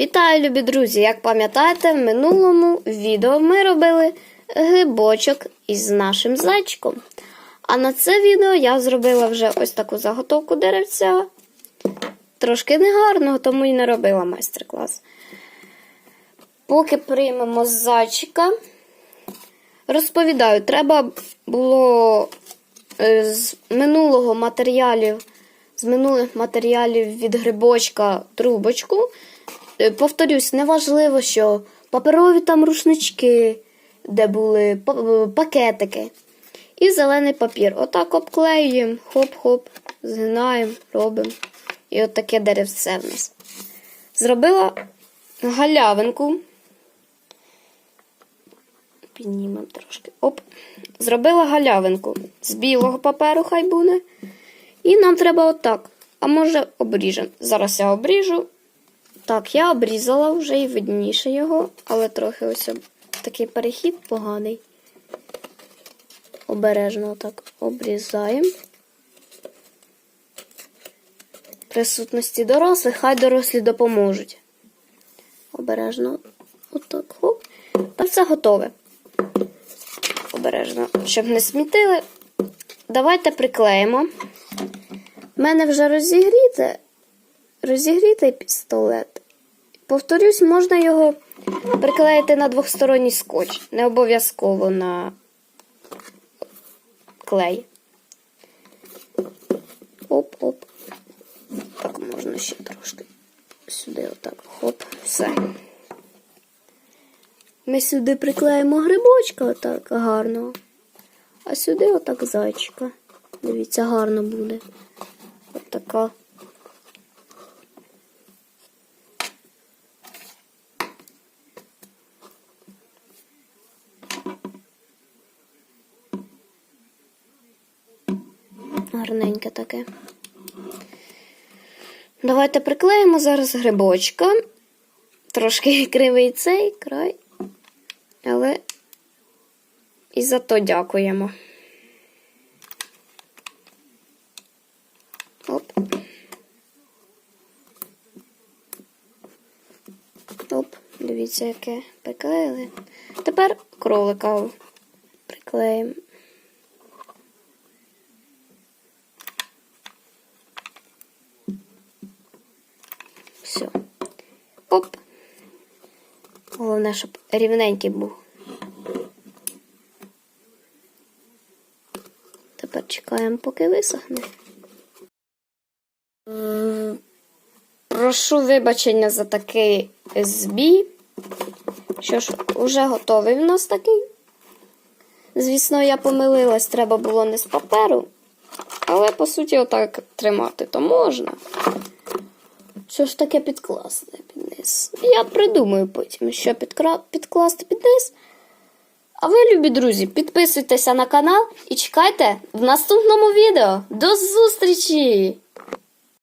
Вітаю, любі друзі! Як пам'ятаєте, в минулому відео ми робили грибочок із нашим зайчиком. А на це відео я зробила вже ось таку заготовку деревця. Трошки негарного, тому і не робила майстер-клас. Поки приймемо зайчика, розповідаю, треба було е, з минулого матеріалів, з минулих матеріалів від грибочка трубочку. Е, Повторюсь, неважливо, що паперові там рушнички, де були е, пакетики. І зелений папір. Отак обклеюємо, хоп-хоп, згинаємо, робимо. І от таке деревце в нас. Зробила галявинку. Піднімемо трошки. Оп. Зробила галявинку з білого паперу, хай буде. І нам треба отак. А може обріжемо. Зараз я обріжу. Так, я обрізала вже і видніше його, але трохи ось такий перехід поганий. Обережно так обрізаємо. Присутності дорослих, хай дорослі допоможуть. Обережно, отак, хоп. Та все готове. Обережно, щоб не смітили. Давайте приклеїмо. У мене вже розігріте, розігрітий пістолет. Повторюсь, можна його приклеїти на двохсторонній скотч, не обов'язково на клей. Оп-оп. Так, можна ще трошки. Сюди отак. Хоп, все. Ми сюди приклеїмо грибочка отак гарно. А сюди отак зайчика. Дивіться, гарно буде. Отака. Гарненьке таке. Давайте приклеїмо зараз грибочка. Трошки кривий цей край. Але і за то дякуємо. Оп. Оп, дивіться, яке приклеїли. Тепер кролика приклеїмо. Все. Оп. Головне, щоб рівненький був. Тепер чекаємо, поки висохне. Прошу вибачення за такий збій. Що ж, уже готовий в нас такий. Звісно, я помилилась, треба було не з паперу, але по суті, отак тримати то можна. Що ж таке підкласти під низ? Я придумаю потім, що підкра... підкласти під низ. А ви, любі друзі, підписуйтеся на канал і чекайте в наступному відео. До зустрічі!